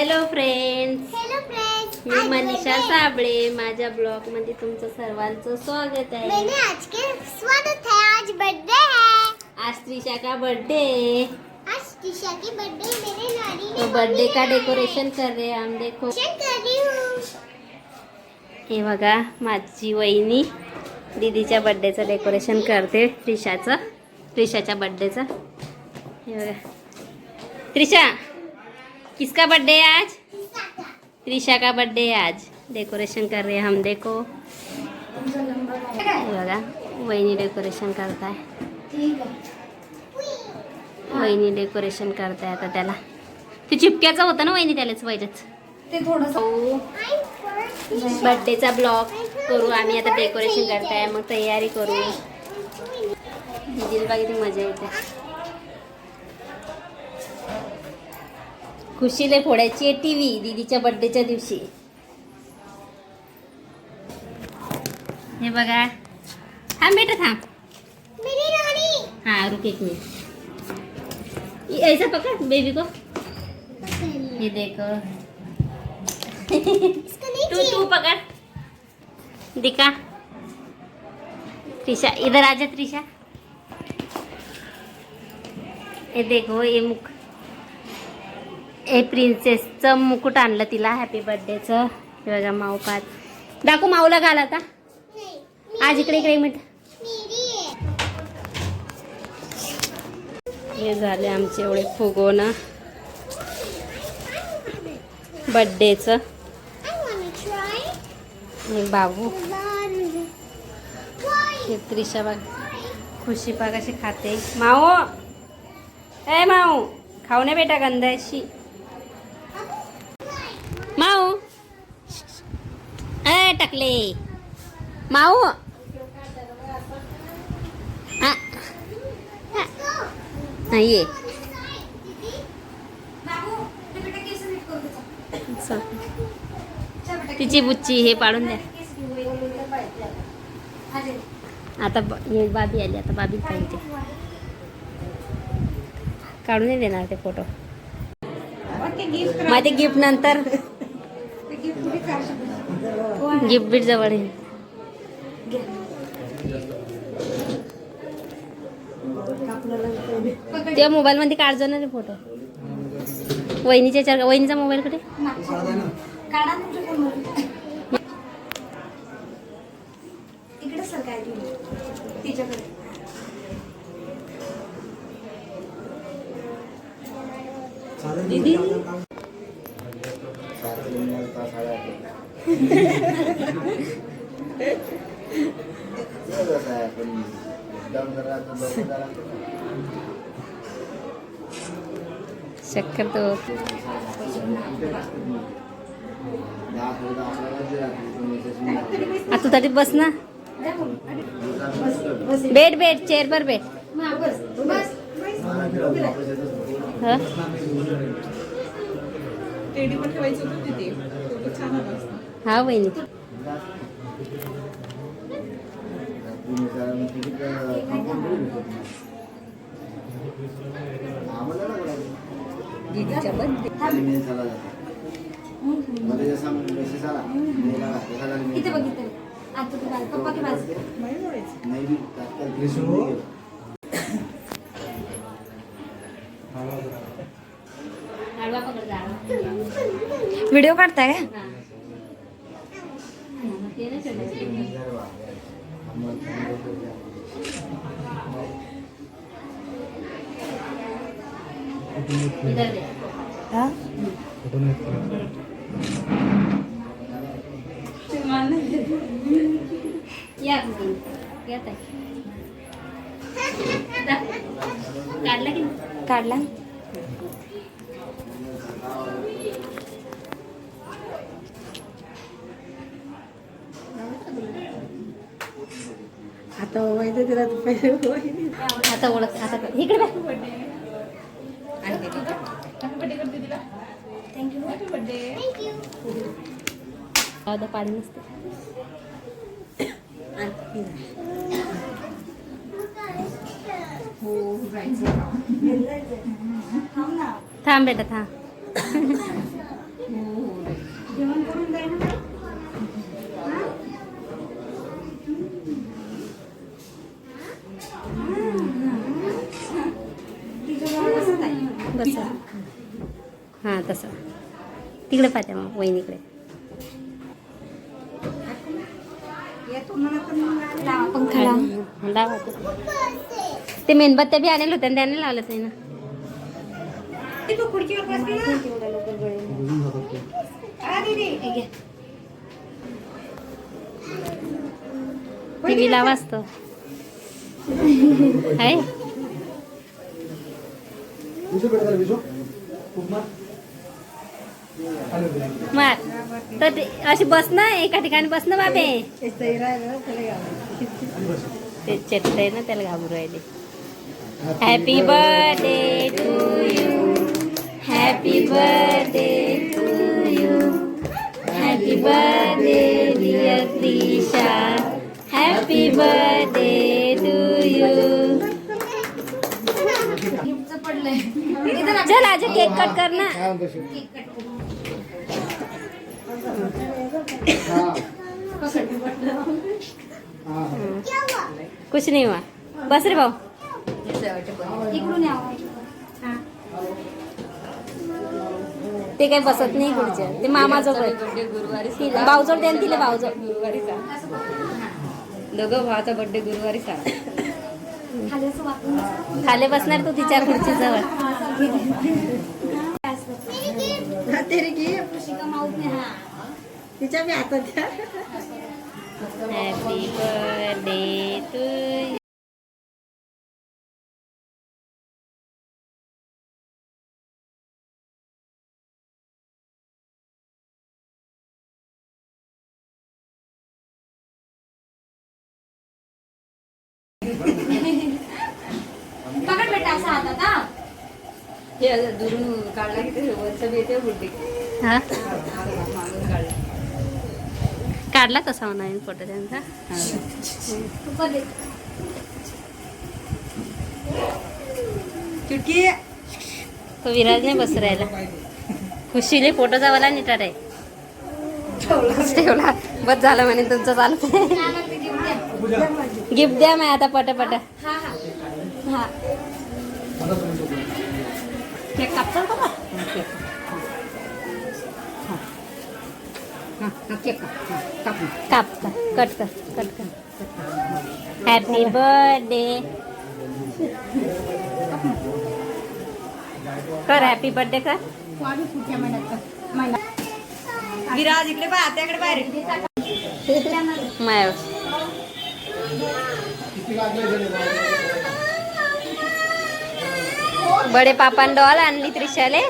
Hello friends hello friends मी मनीषा साबळे. माझ्या ब्लॉगमध्ये तुमचं सर्वांचं स्वागत आहे. मैंने आज के स्वागत है आज बर्थडे है आज त्रिशा का बर्थडे आज टीशा की बर्थडे मेरे नानी तो ने बर्थडे का डेकोरेशन कर रहे हैं हम देखो. डेकोरेशन कर रही हूँ. हे बघा माझी वहिनी दीदीच्या बर्थडेचं डेकोरेशन करते. त्रिशाचं त्रिशाच्या बर्थडेचं हे बघा. त्रिशा किसका बर्थडे है आज? त्रिशा का बर्थडे है आज। डेकोरेशन कर रहे हैं हम देखो। हे बघा वहिनी डेकोरेशन करताय वहिनी डेकोरेशन करताय आता त्याला। ते चिपक्याचं होतं ना वहिनी त्यालाच पाहिजेच ते थोडस बर्थडेचा ब्लॉग करू आम्ही आता डेकोरेशन करताय मग तयारी करू. दीदीला बघा किती मजा येते. खुशीले फोडायची आहे टी व्ही दीदीच्या बर्थडेच्या दिवशी. हे बघा. थांब बेटा थांब. नानी हाँ रुक एक मिनट. ये ऐसा पकड़ बेबी को. ये देखो. तू तू पकड़. दिखा. त्रिशा इधर आजा त्रिशा. हे देखो हे मुक हे प्रिन्सेसचं मुकुट आणलं तिला. हॅपी बर्थडेचं हे बघा माऊ पाच दाखव माऊला घाल आता. नहीं आज इकडे इकडे एक मेरी है झाले आमचे एवढे फुगवणं. बड्डेचं हे बाबू. त्रिशा बघ. खुशी पा कशी खाते. माऊ ए माऊ खाऊ नये बेटा गंधाशी माऊ ए टाकले. माऊ. ये. तिची बुच्ची हे पाडून द्या. आता बाबी आली आता बाबी पाहिजे. काढून देणार ते फोटो. मग ते गिफ्ट नंतर. गिफ्ट बीट जवळ आहे. त्या मोबाईल मध्ये काढजो ना रे फोटो. वहिनीच्या याच्यावर वहिनीचा मोबाईल कुठे? काढा दीदी? शक्कर तो आता तरी बस ना. बेड बेड चेअर पर बेड. टेडी पण ठेवायचं होतं तिथे. छान हा वहिनी. दीदीच्या बर्थडे इथे बघ इथे. आता तू बाजू पप्पा की बाजू नाही बोलायचं आडवा पकड जा. व्हिडिओ काढताय? का हा. ते नाही सोडायचं. इधर दे. हा या तुम्ही. या ताई. जा. काढला की नाही? काढला आता माहिती तिला तू पहिले आता ओळख आता कर. इकडे आता पाणी नसते. हो. थांब बेटा थांब. कसं तिकडे पाहते मग वहिनीकडे. लावा ते. मेणबत्त्या बी आलेल्या होत्या त्याने लावलंच नाही ना. टी लावा असतो आहे. मार तर ते अशी बस ना एका ठिकाणी बस ना बाबे. ते चेट आहे ना त्याला घाबरू राहिले. Happy birthday to you happy birthday to you happy birthday dear Trisha happy birthday to you. चल आज केक कट कर ना. कुछ नहीं हुआ। बस रे भाऊ। ते काही बसत नाही पुढच्या ते मामाजवळ तिला भाऊजवळ द्या ना तिला भाऊजवळ. दोघं भावाचा बर्थडे गुरुवारी बसा. खाली बसणार तू तिच्या खुर्ची जवळ. ऋषिका माऊसने हा हॅपी बर्थडे टू पकड बेटा असा हातात हा. हे दुरून काढला की ते वरचं बी येते बुड्डी हा. काढला तसा म्हणा फोटो त्यांचा. तू विराज नाही बस राहिला. खुशीने फोटोचा वाला निटार आहे. ठेवला. बस झालं म्हणे तुमचं चालत. गिफ्ट द्या मी आता पटापट. हा हा. हा. केक का काप का कट कर कट कर हॅपी बर्थडे कर हॅपी बर्थडे कर विराज इकडे पाय आत्याकडे बाहेर माय बडे पापान डॉल आणली त्रिशाले.